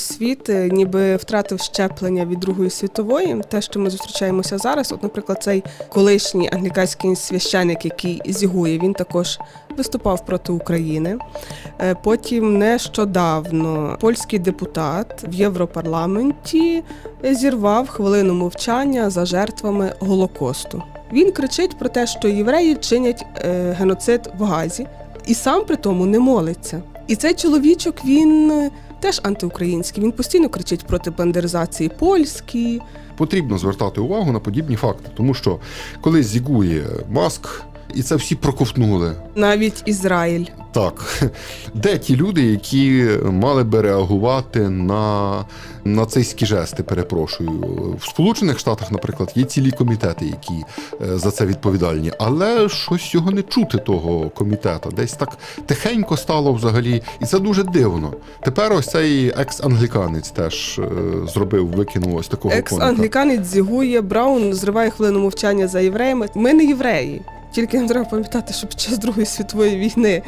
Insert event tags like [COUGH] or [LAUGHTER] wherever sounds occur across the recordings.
Світ е, ніби втратив щеплення від Другої світової. Те, що ми зустрічаємося зараз, от, наприклад, цей колишній англіканський священик, який зігує, він також виступав проти України. Е, Потім нещодавно польський депутат в Європарламенті зірвав хвилину мовчання за жертвами Голокосту. Він кричить про те, що євреї чинять е, геноцид в Газі, і сам при тому не молиться. І цей чоловічок він теж антиукраїнський. Він постійно кричить проти бандеризації польські. Потрібно звертати увагу на подібні факти, тому що коли зігує маск, і це всі проковтнули. Навіть Ізраїль. Так, [LAUGHS] де ті люди, які мали би реагувати на нацистські жести, перепрошую. В Сполучених Штатах, наприклад, є цілі комітети, які е, за це відповідальні, але щось його не чути, того комітету. Десь так тихенько стало взагалі, і це дуже дивно. Тепер ось цей екс-англіканець теж е, зробив, викинув ось такого. Екс-англіканець зігує, Браун зриває хвилину мовчання за євреями. Ми не євреї. Тільки нам треба пам'ятати, що під час Другої світової війни,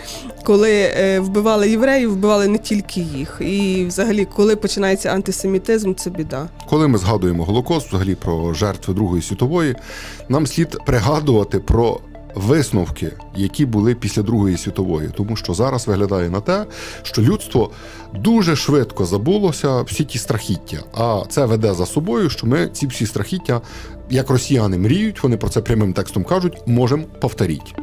коли е, вбивали євреїв, вбивали не тільки їх. І взагалі, коли починається антисемітизм, це біда. Коли ми згадуємо Голокост, взагалі про жертви Другої світової, нам слід пригадувати про висновки, які були після Другої світової, тому що зараз виглядає на те, що людство дуже швидко забулося всі ті страхіття. А це веде за собою, що ми ці всі страхіття, як росіяни мріють, вони про це прямим текстом кажуть, можемо повторити.